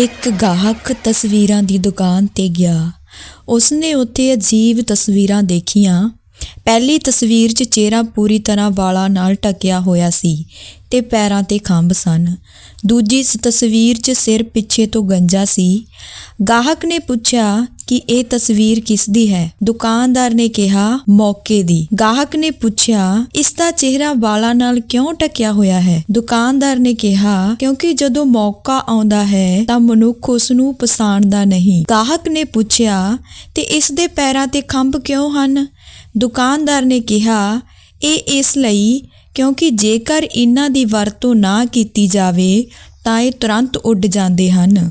ਇੱਕ ਗਾਹਕ ਤਸਵੀਰਾਂ ਦੀ ਦੁਕਾਨ ਤੇ ਗਿਆ। ਉਸਨੇ ਉੱਥੇ ਅਜੀਬ ਤਸਵੀਰਾਂ ਦੇਖੀਆਂ। ਪਹਿਲੀ ਤਸਵੀਰ 'ਚ ਚਿਹਰਾ ਪੂਰੀ ਤਰ੍ਹਾਂ ਵਾਲਾਂ ਨਾਲ ਢਕਿਆ ਹੋਇਆ ਸੀ ਤੇ ਪੈਰਾਂ ਤੇ ਖੰਭ ਸਨ। ਦੂਜੀ ਤਸਵੀਰ 'ਚ ਸਿਰ ਪਿੱਛੇ ਤੋਂ ਗੰਜਾ ਸੀ। ਗਾਹਕ ਨੇ ਪੁੱਛਿਆ ਕਿ ਇਹ ਤਸਵੀਰ ਕਿਸ ਦੀ ਹੈ? ਦੁਕਾਨਦਾਰ ਨੇ ਕਿਹਾ, ਮੌਕੇ ਦੀ। ਗਾਹਕ ਨੇ ਪੁੱਛਿਆ, ਇਸ ਦਾ ਚਿਹਰਾ ਵਾਲਾਂ ਨਾਲ ਕਿਉਂ ਢਕਿਆ ਹੋਇਆ ਹੈ? ਦੁਕਾਨਦਾਰ ਨੇ ਕਿਹਾ, ਕਿਉਂਕਿ ਜਦੋਂ ਮੌਕਾ ਆਉਂਦਾ ਹੈ, ਤਾਂ ਮਨੁੱਖ ਉਸ ਨੂੰ ਪਛਾਣਦਾ ਨਹੀਂ। ਗਾਹਕ ਨੇ ਪੁੱਛਿਆ, ਤੇ ਇਸ ਦੇ ਪੈਰਾਂ ਤੇ ਖੰਭ ਕਿਉਂ ਹਨ? ਦੁਕਾਨਦਾਰ ਨੇ ਕਿਹਾ, ਇਹ ਇਸ ਲਈ ਕਿਉਂਕਿ ਜੇਕਰ ਇਹਨਾਂ ਦੀ ਵਰਤੋਂ ਨਾ ਕੀਤੀ ਜਾਵੇ, ਤਾਂ ਇਹ ਤੁਰੰਤ ਉੱਡ ਜਾਂਦੇ ਹਨ।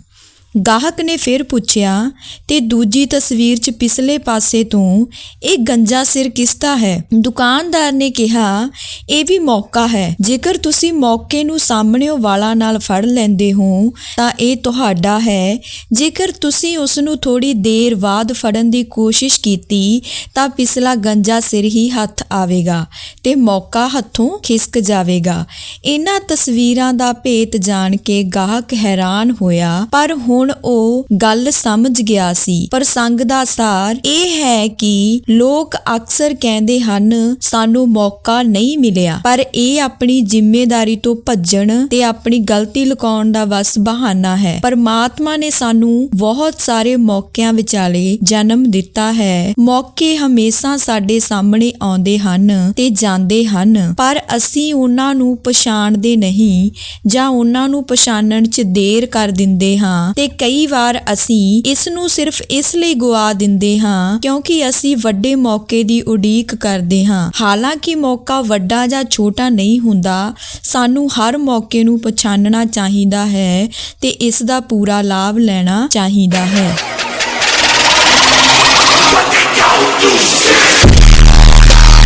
ਗਾਹਕ ਨੇ ਫਿਰ ਪੁੱਛਿਆ, ਤੇ ਦੂਜੀ ਤਸਵੀਰ 'ਚ ਪਿਛਲੇ ਪਾਸੇ ਤੋਂ ਇਹ ਗੰਜਾ ਸਿਰ ਕਿਸਦਾ ਹੈ? ਦੁਕਾਨਦਾਰ ਨੇ ਕਿਹਾ, ਇਹ ਵੀ ਮੌਕਾ ਹੈ। ਜੇਕਰ ਤੁਸੀਂ ਮੌਕੇ ਨੂੰ ਸਾਹਮਣਿਓ ਵਾਲਾ ਨਾਲ ਫੜ ਲੈਂਦੇ ਹੋ, ਤਾਂ ਇਹ ਤੁਹਾਡਾ ਹੈ। ਜੇਕਰ ਤੁਸੀਂ ਉਸ ਨੂੰ ਥੋੜੀ ਦੇਰ ਬਾਅਦ ਫੜਨ ਦੀ ਕੋਸ਼ਿਸ਼ ਕੀਤੀ, ਤਾਂ ਪਿਛਲਾ ਗੰਜਾ ਸਿਰ ਹੀ ਹੱਥ ਆਵੇਗਾ ਤੇ ਮੌਕਾ ਹੱਥੋਂ ਖਿਸਕ ਜਾਵੇਗਾ। ਇਹਨਾਂ ਤਸਵੀਰਾਂ ਦਾ ਭੇਤ ਜਾਣ ਕੇ ਗਾਹਕ ਹੈਰਾਨ ਹੋਇਆ, ਪਰ ਹੁਣ ਹੁਣ ਉਹ ਗੱਲ ਸਮਝ ਗਿਆ ਸੀ। ਪ੍ਰਸੰਗ ਦਾ ਸਾਰ ਇਹ ਹੈ ਕਿ ਲੋਕ ਅਕਸਰ ਕਹਿੰਦੇ ਹਨ, ਸਾਨੂੰ ਮੌਕਾ ਨਹੀਂ ਮਿਲਿਆ। ਪਰ ਇਹ ਆਪਣੀ ਜ਼ਿੰਮੇਵਾਰੀ ਤੋਂ ਭੱਜਣ ਤੇ ਆਪਣੀ ਗਲਤੀ ਲੁਕਾਉਣ ਦਾ ਬਸ ਬਹਾਨਾ ਹੈ। ਪਰਮਾਤਮਾ ਨੇ ਸਾਨੂੰ ਬਹੁਤ ਸਾਰੇ ਮੌਕਿਆਂ ਵਿਚਾਲੇ ਜਨਮ ਦਿੱਤਾ ਹੈ। ਮੌਕੇ ਹਮੇਸ਼ਾ ਸਾਡੇ ਸਾਹਮਣੇ ਆਉਂਦੇ ਹਨ ਤੇ ਜਾਂਦੇ ਹਨ। ਪਰ ਅਸੀਂ ਉਹਨਾਂ ਨੂੰ ਪਛਾਣਦੇ ਨਹੀਂ ਜਾਂ ਉਹਨਾਂ ਨੂੰ ਪਛਾਣਨ 'ਚ ਦੇਰ ਕਰ ਦਿੰਦੇ ਹਾਂ ਤੇ ਕਈ ਵਾਰ ਅਸੀਂ ਇਸ ਨੂੰ ਸਿਰਫ ਇਸ ਲਈ ਗਵਾ ਦਿੰਦੇ ਹਾਂ ਕਿਉਂਕਿ ਅਸੀਂ ਵੱਡੇ ਮੌਕੇ ਦੀ ਉਡੀਕ ਕਰਦੇ ਹਾਂ। ਹਾਲਾਂਕਿ ਮੌਕਾ ਵੱਡਾ ਜਾਂ ਛੋਟਾ ਨਹੀਂ ਹੁੰਦਾ, ਸਾਨੂੰ ਹਰ ਮੌਕੇ ਨੂੰ ਪਛਾਣਨਾ ਚਾਹੀਦਾ ਹੈ ਤੇ ਇਸ ਦਾ ਪੂਰਾ ਲਾਭ ਲੈਣਾ ਚਾਹੀਦਾ ਹੈ।